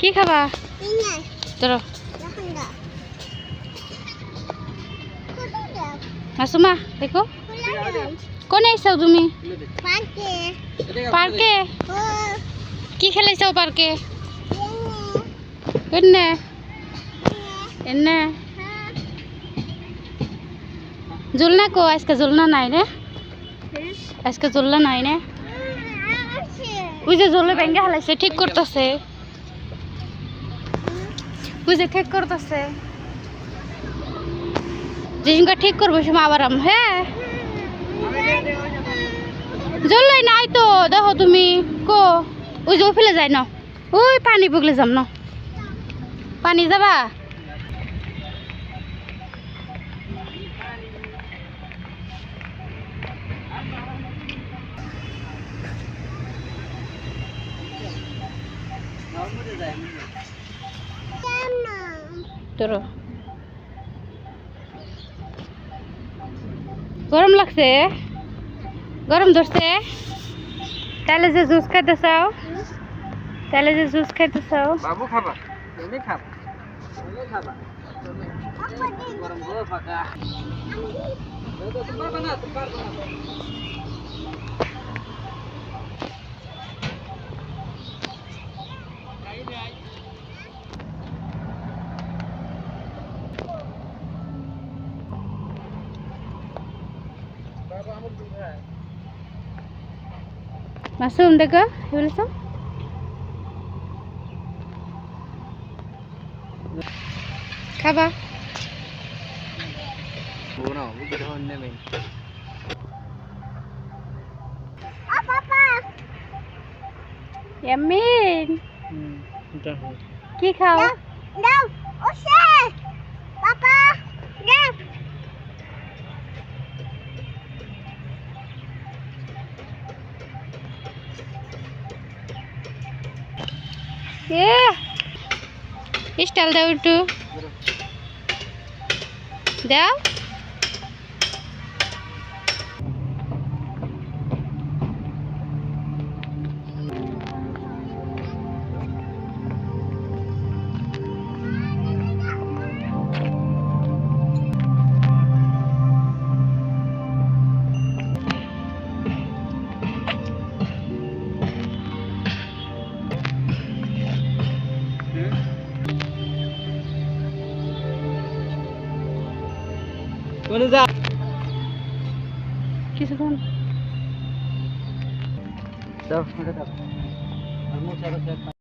কি খাবা? dah. মাসুমা দেখো। কোনে আইসাও তুমি? পার্কে। Oh. কি খেলাইছাও পার্কে. এনে। Ha. জুলনা কো আজকে জুলনা নাই রে? Terus. আজকে জুলনা নাই নে asyik. ওই যে জলে ভেঙ্গে হালাইছে ঠিক করতেছে। যে ঠিক করতেছে। যেদিনকে ঠিক করব সে আবার আম হ্যাঁ? নাই তো, দেখো তুমি, কো, ওই যে ফেলে যাই না। ওই পানি বুগলে যাম না। পানি যাবা? Sama. তোর গরম লাগছে? গরম ধরছে? তাহলে যে জুস খাইতে চাও, তাহলে যে জুস খাইতে চাও। খাবা খাবা। খাবা। Yamin Hmm, ito ho. কি খাও এ স্টাইল দাও একটু। দাও। কিছুক্ষণ. Amo sa